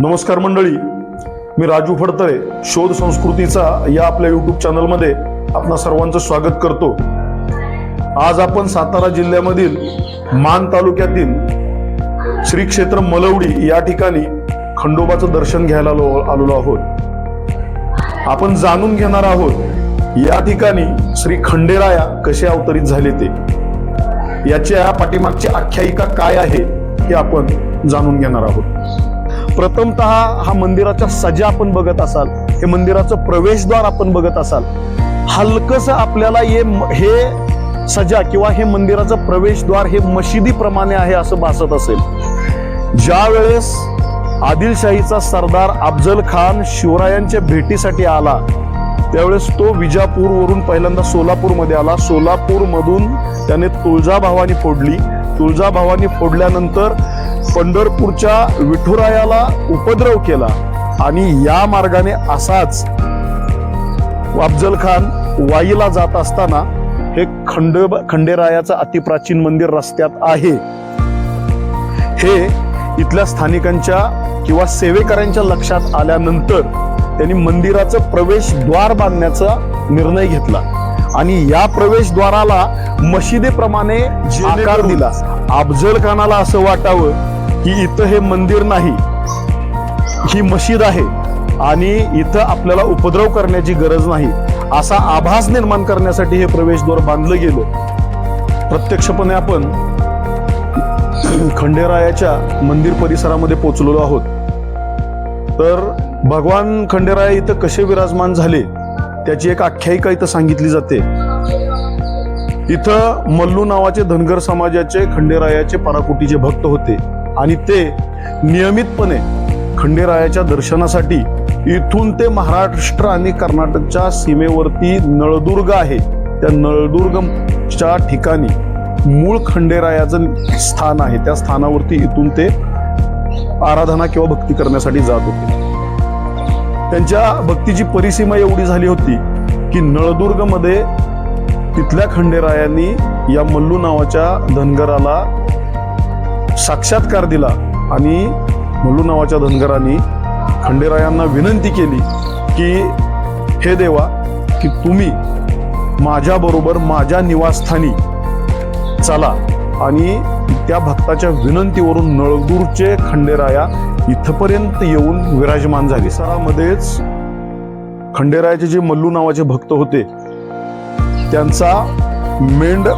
नमस्कार मंडळी. मी राजू फडतळे शोध संस्कृतीचा या आपल्या युट्यूब चॅनलमध्ये आपणा सर्वांचं स्वागत करतो. आज आपण सातारा जिल्ह्यामधील मान तालुक्यातील श्री क्षेत्र मलवडी या ठिकाणी खंडोबाचं दर्शन घ्यायला आलेलो आहोत. आपण जाणून घेणार आहोत या ठिकाणी श्री खंडेराया कसे अवतरित झाले ते. याच्या पाठीमागची आख्यायिका काय आहे हे आपण जाणून घेणार आहोत. प्रथमतः हा मंदिराच्या सजा आपण बघत असाल हे मंदिराचं प्रवेशद्वार आपण बघत असाल हलकस आपल्याला हे हे सजा किंवा हे मंदिराचं प्रवेशद्वार हे मशिदीप्रमाणे आहे असं भासत असेल. ज्या वेळेस आदिलशाहीचा सरदार अफजल खान शिवरायांच्या भेटीसाठी आला त्यावेळेस तो विजापूरवरून पहिल्यांदा सोलापूरमध्ये आला. सोलापूरमधून त्याने तुळजाभवानी फोडली. तुळजाभवानी फोडल्यानंतर पंढरपूरच्या विठुरायाला उपद्रव केला आणि या मार्गाने असाच अफजल खान वाईला जात असताना हे खंड खंडेरायाचं अतिप्राचीन मंदिर रस्त्यात आहे. हे इथल्या स्थानिकांच्या किंवा सेवेकऱ्यांच्या लक्षात आल्यानंतर त्यांनी मंदिराचं प्रवेशद्वार बांधण्याचा निर्णय घेतला. आणि या प्रवेशद्वाराला मशिदीप्रमाणे आकार दिला. अफजल खानाला असं वाटावं की इथं हे मंदिर नाही. ही मशीद आहे आणि इथं आपल्याला उपद्रव करण्याची गरज नाही. असा आभास निर्माण करण्यासाठी हे प्रवेशद्वार बांधलं गेलं. प्रत्यक्षपणे आपण खंडेरायाच्या मंदिर परिसरामध्ये पोहोचलेलो आहोत. तर भगवान खंडेराय इथं कसे विराजमान झाले? त्याची एक आख्यायिका इथं सांगितली जाते. इथं मल्लू नावाचे धनगर समाजाचे खंडेरायाचे पराकुटीचे भक्त होते. आणि ते नियमितपणे खंडेरायाच्या दर्शनासाठी इथून ते महाराष्ट्र आणि कर्नाटकच्या सीमेवरती नळदुर्ग आहे. त्या नळदुर्गच्या ठिकाणी मूळ खंडेरायाचं स्थान आहे. त्या स्थानावरती इथून ते आराधना किंवा भक्ती करण्यासाठी जात होते. त्यांच्या भक्तीची परिसीमा एवढी झाली होती की नळदुर्गमध्ये तिथल्या खंडेरायांनी या मल्लू नावाच्या धनगराला साक्षात्कार दिला आणि मल्लू नावाच्या धनगरांनी खंडेरायांना विनंती केली की हे देवा की तुम्ही माझ्याबरोबर माझ्या निवासस्थानी चला आणि त्या भक्ताच्या विनंतीवरून नळदूरचे खंडेराया इथपर्यंत येऊन विराजमान झाले. सरामध्येच खंडेरायाचे जे मल्लू नावाचे भक्त होते त्यांचा मेंढ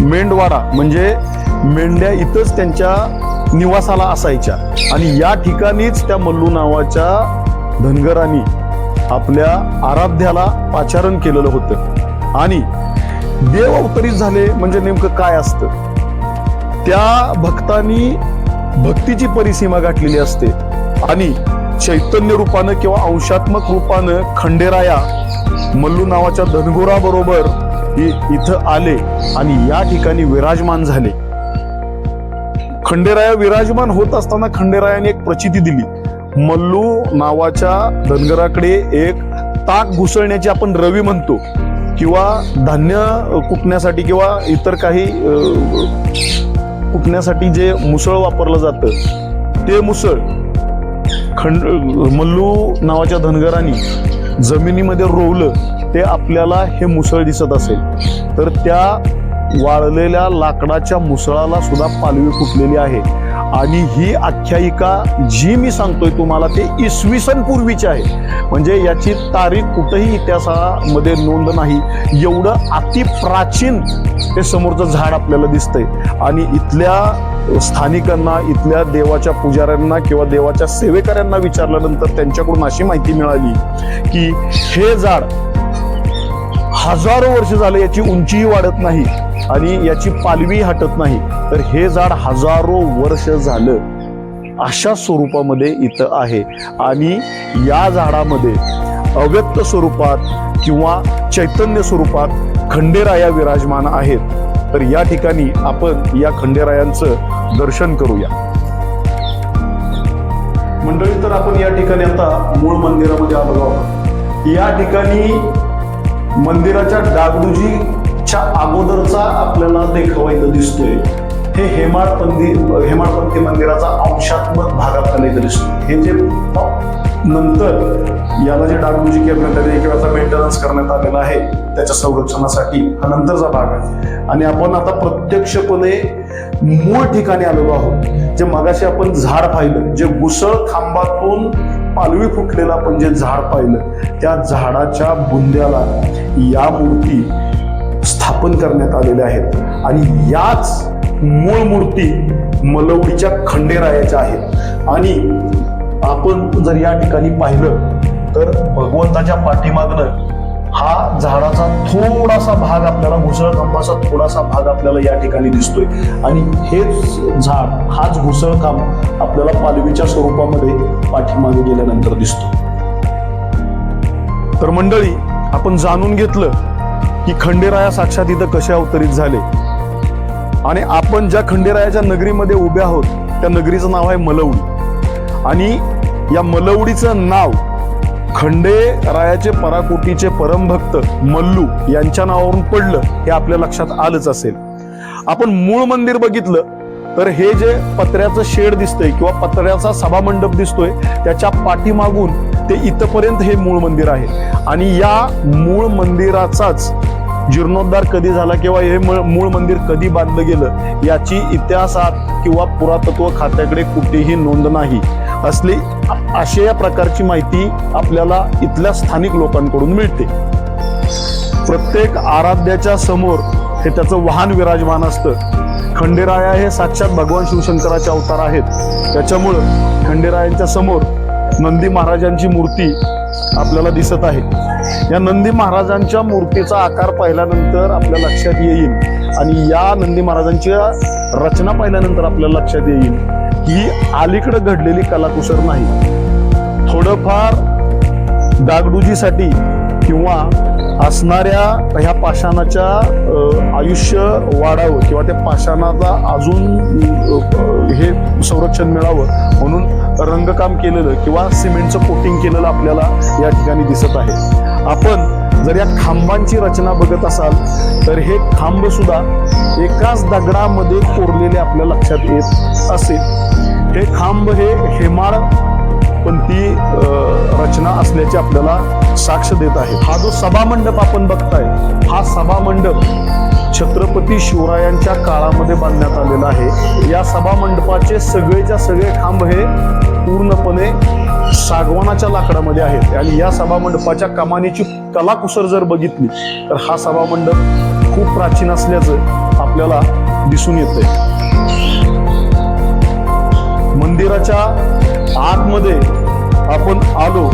मेंढवाडा म्हणजे मेंढ्या इथंच त्यांच्या निवासाला असायच्या. आणि या ठिकाणीच त्या मल्लू नावाच्या धनगरांनी आपल्या आराध्याला पाचारण केलेलं होतं. आणि देव अवतरित झाले म्हणजे नेमकं काय असतं? त्या भक्तांनी भक्तीची परिसीमा गाठलेली असते. आणि चैतन्य रूपानं किंवा अंशात्मक रूपानं खंडेराया मल्लू नावाच्या धनगोरा बरोबर इथं आले आणि या ठिकाणी विराजमान झाले. खंडेराया विराजमान होत असताना खंडेरायाने एक प्रचिती दिली. मल्लू नावाच्या धनगराकडे एक ताक घुसळण्याची आपण रवी म्हणतो किंवा धान्य कुटण्यासाठी किंवा इतर काही कुटण्यासाठी जे मुसळ वापरलं जातं ते मुसळ. खंड मल्लू नावाच्या धनगरांनी जमिनीमध्ये रोवलं ते आपल्याला हे मुसळ दिसत असेल. तर त्या वाळलेल्या लाकडाच्या मुसळाला सुद्धा पालवी फुटलेली आहे. आणि ही आख्यायिका जी मी सांगतोय तुम्हाला ते इसवी सन पूर्वीची आहे. म्हणजे याची तारीख कुठंही इतिहासामध्ये नोंद नाही. एवढं अति प्राचीन ते समोरचं झाड आपल्याला दिसतंय. आणि इथल्या स्थानिकांना इथल्या देवाच्या पुजाऱ्यांना किंवा देवाच्या सेवेकऱ्यांना विचारल्यानंतर त्यांच्याकडून अशी माहिती मिळाली की हे झाड हजारो वर्ष झाले याची उंचीही वाढत नाही आणि याची पालवी हटत नाही. तर हे झाड हजारो वर्ष झालं अशा स्वरूपामध्ये इथं आहे. आणि या झाडामध्ये अव्यक्त स्वरूपात किंवा चैतन्य स्वरूपात खंडेराया विराजमान आहेत. तर या ठिकाणी आपण या खंडेरायांचं दर्शन करूया. मंडळी तर आपण या ठिकाणी आता मूळ मंदिरामध्ये आलो आहोत. या ठिकाणी मंदिराच्या डागडुजीच्या अगोदरचा आपल्याला देखावा इथं दिसतोय. हे हेमाडपंथी हेमाडपंथी मंदिराचा अंशात्मक भाग आपल्याला आपल्याला दिसतो हे जे नंतर याला जे डागडुजी करण्यात आली किंवा याचा मेंटेनन्स करण्यात आलेला आहे त्याच्या संरक्षणासाठी हा नंतरचा भाग आहे. आणि आपण आता प्रत्यक्षपणे मूळ ठिकाणी आलेलो आहोत. जे मगाशी आपण झाड पाहिलं जे घुसळ खांबातून पालवी फुटलेलं आपण जे झाड पाहिलं त्या झाडाच्या बुंद्याला या मूर्ती स्थापन करण्यात आलेल्या आहेत. आणि याच मूळ मूर्ती मलवडीच्या खंडेरायाच्या आहेत. आणि आपण जर या ठिकाणी पाहिलं तर भगवंताच्या पाठीमागनं हा झाडाचा थोडासा भाग आपल्याला घुसळ खांबाचा थोडासा भाग आपल्याला या ठिकाणी दिसतोय. आणि हेच झाड हाच घुसळ खांब आपल्याला पालवीच्या स्वरूपामध्ये पाठीमागे गेल्यानंतर दिसतो. तर मंडळी आपण जाणून घेतलं की खंडेराया साक्षात इथं कसे अवतरित झाले. आणि आपण ज्या खंडेरायाच्या नगरीमध्ये उभे आहोत त्या नगरीचं नाव आहे मलवडी. आणि या मलवडीचं नाव खंडे रायाचे पराकोटीचे परमभक्त मल्लू यांच्या नावावरून पडलं हे आपल्या लक्षात आलंच असेल. आपण मूळ मंदिर बघितलं तर हे जे पत्र्याचं शेड दिसतंय किंवा पत्र्याचा सभामंडप दिसतोय त्याच्या पाठीमागून ते इथपर्यंत हे मूळ मंदिर आहे. आणि या मूळ मंदिराचाच जीर्णोद्धार कधी झाला किंवा हे मूळ मंदिर कधी बांधलं गेलं याची इतिहासात किंवा पुरातत्व खात्याकडे कुठेही नोंद नाही. असली अशा या प्रकारची माहिती आपल्याला इथल्या स्थानिक लोकांकडून मिळते. प्रत्येक आराध्याच्या समोर हे त्याचं वाहन विराजमान असतं. खंडेराया हे साक्षात भगवान शिवशंकराचे अवतार आहेत. त्याच्यामुळं खंडेरायांच्या समोर नंदी महाराजांची मूर्ती आपल्याला दिसत आहे. या नंदी महाराजांच्या मूर्तीचा आकार पाहिल्यानंतर आपल्या लक्षात येईल आणि या नंदी महाराजांच्या रचना पाहिल्यानंतर आपल्याला लक्षात येईल. ही अलीकडे घडलेली कलाकुसर नाही. थोडंफार डागडुजीसाठी किंवा असणाऱ्या ह्या पाषाणाच्या आयुष्य वाढावं किंवा त्या पाषाणाला अजून हे संरक्षण मिळावं म्हणून रंगकाम केलेलं किंवा सिमेंटचं कोटिंग केलेलं आपल्याला या ठिकाणी दिसत आहे. आपण जर या खांबांची रचना बघत असाल तर हे खांबसुद्धा एकाच दगडामध्ये कोरलेले आपल्या लक्षात येत असेल. हे खांब हे हेमाळ पण ती रचना असल्याची आपल्याला साक्ष देत आहे. हा जो सभामंडप आपण बघताय हा सभामंडप छत्रपती शिवरायांच्या काळामध्ये बांधण्यात आलेला आहे. या सभामंडपाचे सगळेच्या सगळे खांब हे पूर्णपणे सागवानाच्या लाकडामध्ये आहेत. आणि या सभामंडपाच्या कमानीची कलाकुसर जर बघितली तर हा सभामंडप खूप प्राचीन असल्याचं आपल्याला दिसून येतंय. मंदिराच्या आतमध्ये आपण आलो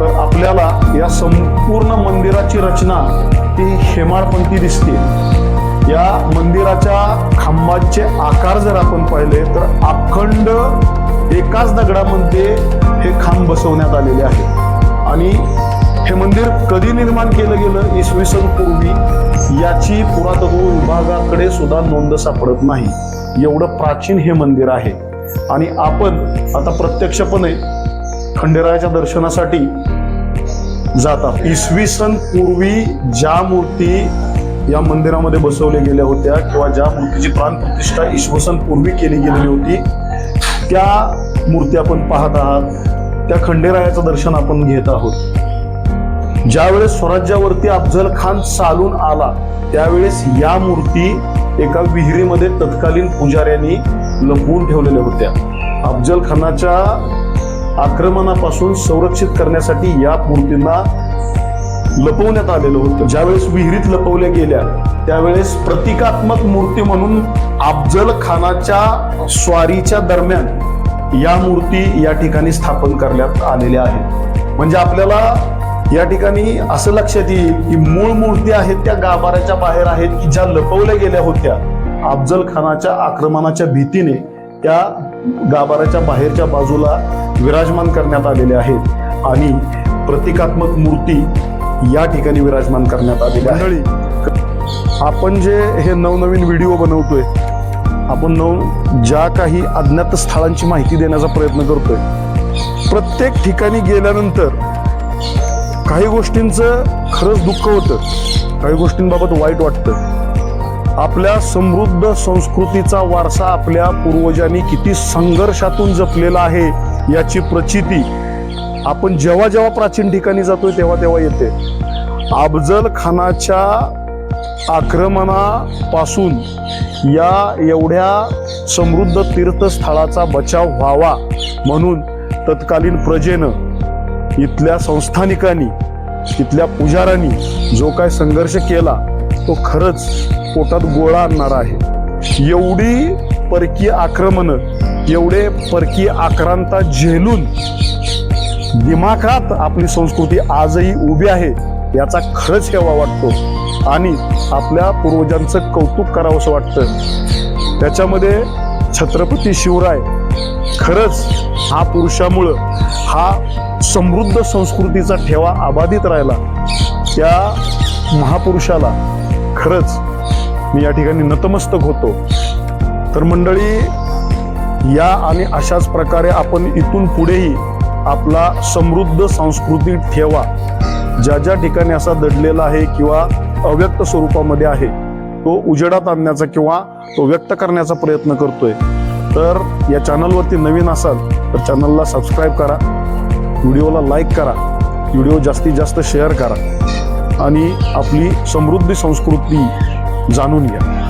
तर आपल्याला या संपूर्ण मंदिराची रचना ती हेमाळपंथी दिसते. या मंदिराच्या खांबाचे आकार जर आपण पाहिले तर अखंड एकाच दगडामध्ये हे खांब बसवण्यात आलेले आहे. आणि हे मंदिर कधी निर्माण केलं गेलं इसवी सन पूर्वी याची पुरातत्व विभागाकडे सुद्धा नोंद सापडत नाही. एवढं प्राचीन हे मंदिर आहे. आणि आपण आता प्रत्यक्षपणे खंडेरायाच्या दर्शनासाठी जातात इसवी सन पूर्वी ज्या मूर्ती या मंदिरामध्ये बसवल्या गेल्या होत्या किंवा ज्या मूर्तीची प्राणप्रतिष्ठा इसवी सन पूर्वी केली गेलेली होती त्या मूर्ती आपण पाहत आहात. त्या खंडेरायाचं दर्शन आपण घेत आहोत. ज्यावेळेस स्वराज्यावरती अफजल खान चालून आला त्यावेळेस या मूर्ती एका विहिरीमध्ये तत्कालीन पुजाऱ्यांनी लपवून ठेवलेल्या होत्या. अफजल खानाच्या आक्रमणापासून संरक्षित करण्यासाठी या मूर्तींना लपवण्यात आलेलं होतं. ज्यावेळेस विहिरीत लपवल्या गेल्या त्यावेळेस प्रतिकात्मक मूर्ती म्हणून अफजल खानाच्या स्वारीच्या दरम्यान या मूर्ती या ठिकाणी स्थापन करण्यात आलेल्या आहेत. म्हणजे आपल्याला या ठिकाणी असं लक्षात येईल की मूळ मूर्ती आहेत त्या गाभाऱ्याच्या बाहेर आहेत की ज्या लपवल्या गेल्या होत्या. अफजल खानाच्या आक्रमणाच्या भीतीने त्या गाभाऱ्याच्या बाहेरच्या बाजूला विराजमान करण्यात आलेले आहेत आणि प्रतिकात्मक मूर्ती या ठिकाणी विराजमान करण्यात आलेल्या मंडळी आपण जे हे नवनवीन व्हिडिओ बनवतोय आपण नव ज्या काही अज्ञात स्थळांची माहिती देण्याचा प्रयत्न करतोय प्रत्येक ठिकाणी गेल्यानंतर काही गोष्टींचं खरंच दुःख होतं काही गोष्टींबाबत वाईट वाटतं. आपल्या समृद्ध संस्कृतीचा वारसा आपल्या पूर्वजांनी किती संघर्षातून जपलेला आहे याची प्रचिती आपण जेव्हा जेव्हा प्राचीन ठिकाणी जातोय तेव्हा तेव्हा येते. अफजल खानाच्या आक्रमणापासून या एवढ्या समृद्ध तीर्थस्थळाचा बचाव व्हावा म्हणून तत्कालीन प्रजेनं इथल्या संस्थानिकांनी इथल्या पुजाऱ्यांनी जो काय संघर्ष केला तो खरंच पोटात गोळा आणणार आहे. एवढी परकीय आक्रमणं एवढे परकीय आक्रांता झेलून दिमाखात आपली संस्कृती आजही उभी आहे याचा खरंच हेवा वाटतो. आणि आपल्या पूर्वजांचं कौतुक करावंसं वाटतं. त्याच्यामध्ये छत्रपती शिवराय खरंच हा पुरुषामुळं हा समृद्ध संस्कृतीचा ठेवा अबाधित राहिला. त्या महापुरुषाला खरंच मी या ठिकाणी नतमस्तक होतो. तर मंडळी या आणि अशाच प्रकारे आपण इथून पुढेही आपला समृद्ध सांस्कृतिक ठेवा. ज्या ज्या ठिकाणी असा दडलेला आहे किंवा अव्यक्त स्वरूपामध्ये आहे तो उजेडात आणण्याचा किंवा तो व्यक्त करण्याचा प्रयत्न करतोय. तर या चॅनलवरती नवीन असाल तर चॅनलला सबस्क्राईब करा. व्हिडिओला लाईक करा. व्हिडिओ जास्तीत जास्त शेअर करा. आणि आपली समृद्धी संस्कृती जाणून घ्या.